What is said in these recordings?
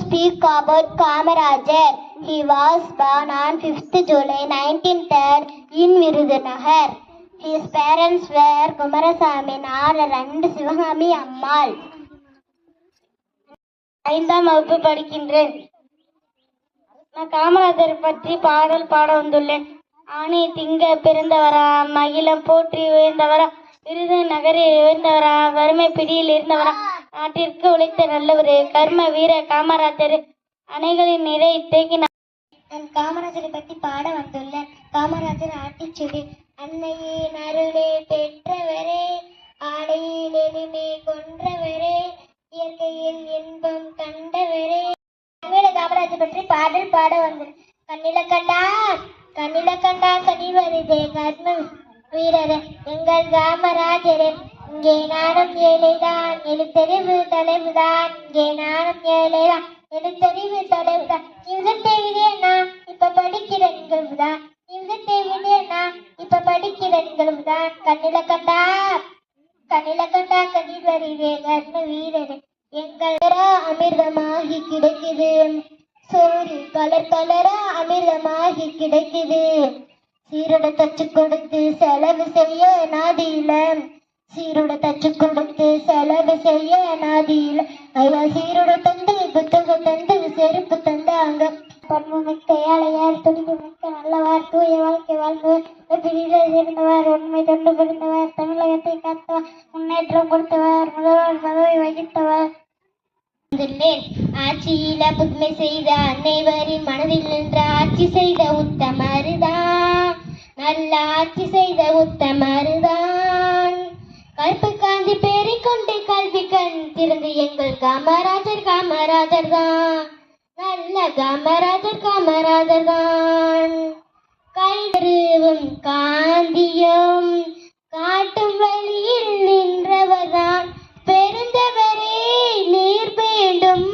speak about Kamarajar. He was born on 5th July 1903 in Virudhunagar. His parents were Kumarasamy Narar and Sivagami Ammal. ஐந்தாம் வகுப்பு படிக்கின்றேன் நான் காமராஜர் பற்றி பாடல் பாட வந்துள்ளேன் ஆணி திங்க பிறந்தவரா மகிழம் போற்றி உயர்ந்தவரா விருது நகரில் உயர்ந்தவரா வறுமை பிடியில் இருந்தவரா நாட்டிற்கு உழைத்த நல்லவர் கர்ம வீர காமராஜர். அணைகளின் நிறை தேக்கினார் நான் காமராஜரை பற்றி பாட வந்துள்ளேன் காமராஜர் ஆட்டிச்சுடி அன்னையின் அருளே பெற்றவரே ஆடையில் எளிமை கொன்றவரே இயற்கையில் இன்பம் கண்டவரே. காமராஜர் பற்றி பாடல் பாட வந்தேன் கண்ணில கண்டா கண்ணில கண்டா கனி வருதே கர்ம வீரரே எங்கள் காமராஜரே இங்கே நானும் ஏழைதான். எழுத்தறிவு தலைவுதான். இங்கே நானும் ஏழைதான். எழுத்தறிவு தலைவுதான். யுகத்தை விதேனா இப்ப படிக்கிற நிகழ்வுதான். யுகத்தை விதேனா இப்ப படிக்கிற நிகழ்வுதான். கண்ணில கண்டா கண்ணில கண்டா கதிர் வருவே கர்ம வீரர். எங்கள் அமிர்தமாகி கிடைக்குது. சோறு கலர் கலரா அமிர்தமாகி கிடைக்குது. சீரட தச்சு கொடுத்து செலவு செய்ய நாடியில சீருட தச்சு கொடுத்து செலவு செய்ய நாதியில் ஐயா சீருட தந்து புத்தகம் தந்து செருப்பு தந்தாங்க. பண்பு ஏழையார் துணிவு மிக்க நல்லவார் தூய வாழ்க்கை வாழ்ந்தவர் பிரிவில் இருந்தவர் உண்மை தொண்டு புரிந்தவர் தமிழகத்தை காத்தவர் முன்னேற்றம் கொடுத்தவர் முதல்வர் பதவி வகித்தவர். ஆட்சியில புதுமை செய்த அனைவரின் மனதில் நின்ற ஆட்சி செய்த உத்தமருதான் நல்ல ஆட்சி செய்த உத்தமருதான் எங்கள் காமராஜர் காமராஜர் தான். நல்ல காமராஜர் காமராஜர் தான். கல்வருவும் காந்தியும் காட்டும் வழியில் நின்றவர்தான் பெருந்தவரே நீர் வேண்டும்.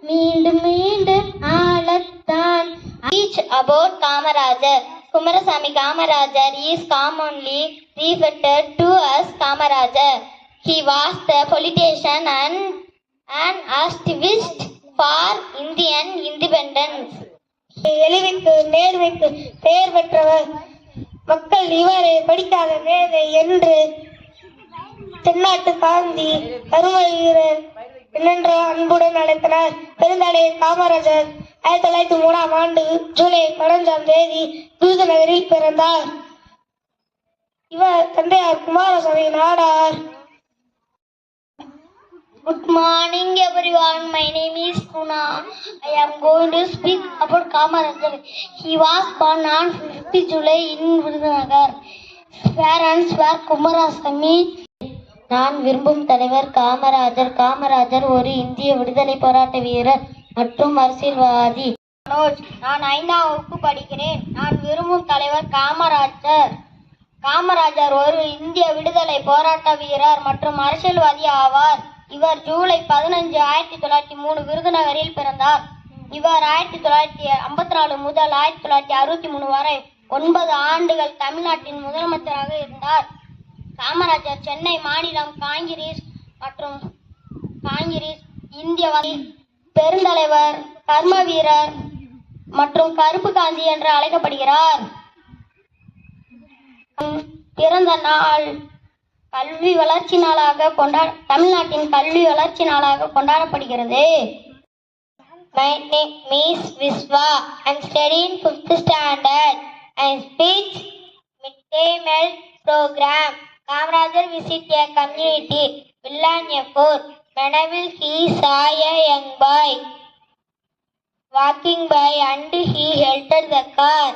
மீண்டும் மீண்டும் ஆளத்தான். Teach about Kamarajar. Kumarasamy Kamarajar is commonly referred to as Kamarajar. He was the politician and an activist for Indian independence. எளிமைக்கு நேர்மைக்கு பெயர் பெற்றவர் மக்கள் இவரை படிக்காத மேதை என்று தென்னாட்டு காந்தி அருமை வீரர் என்னென்ற அன்புடன் அழைத்தனர். பெருந்தலைவர் காமராஜர் ஆயிரத்தி தொள்ளாயிரத்தி மூணாம் ஆண்டு ஜூலை பதினஞ்சாம் தேதி விருதுநகரில் பிறந்தார். இவர் தந்தையார் Kumaraswamy Nadar. Good morning everyone. My name is Kuna. I am going to speak about Kamarajar. He was born on 5th July in Virudhunagar. His parents were Kumarasamy. நான் விரும்பும் தலைவர் காமராஜர் காமராஜர் ஒரு இந்திய விடுதலை போராட்ட வீரர் மற்றும் அரசியல்வாதி மனோஜ் நான் ஐந்தாம் வகுப்பு படிக்கிறேன் நான் விரும்பும் தலைவர் காமராஜர் காமராஜர் ஒரு இந்திய விடுதலை போராட்ட வீரர் மற்றும் அரசியல்வாதி ஆவார் இவர் ஜூலை பதினஞ்சு ஆயிரத்தி தொள்ளாயிரத்தி மூணு விருதுநகரில் பிறந்தார். இவர் ஆயிரத்தி தொள்ளாயிரத்தி ஐம்பத்தி நாலு முதல் ஆயிரத்தி தொள்ளாயிரத்தி அறுபத்தி மூணு வரை ஒன்பது ஆண்டுகள் தமிழ்நாட்டின் முதலமைச்சராக இருந்தார். காமராஜர் சென்னை மாநிலம் காங்கிரஸ் மற்றும் காங்கிரஸ் இந்திய வகை பெருந்தலைவர் கர்ம வீரர் மற்றும் கருப்பு காந்தி என்று அழைக்கப்படுகிறார். உம், பிறந்த நாள் கல்வி வளர்ச்சி நாளாக கொண்டா தமிழ்நாட்டின் கல்வி வளர்ச்சி நாளாக கொண்டாடப்படுகிறது My name is Viswa. I'm studying fifth standard. I speak midday meal program. Kamrajar visit a community. Villanyapur. Whenever he saw a young boy walking by and he halted the car.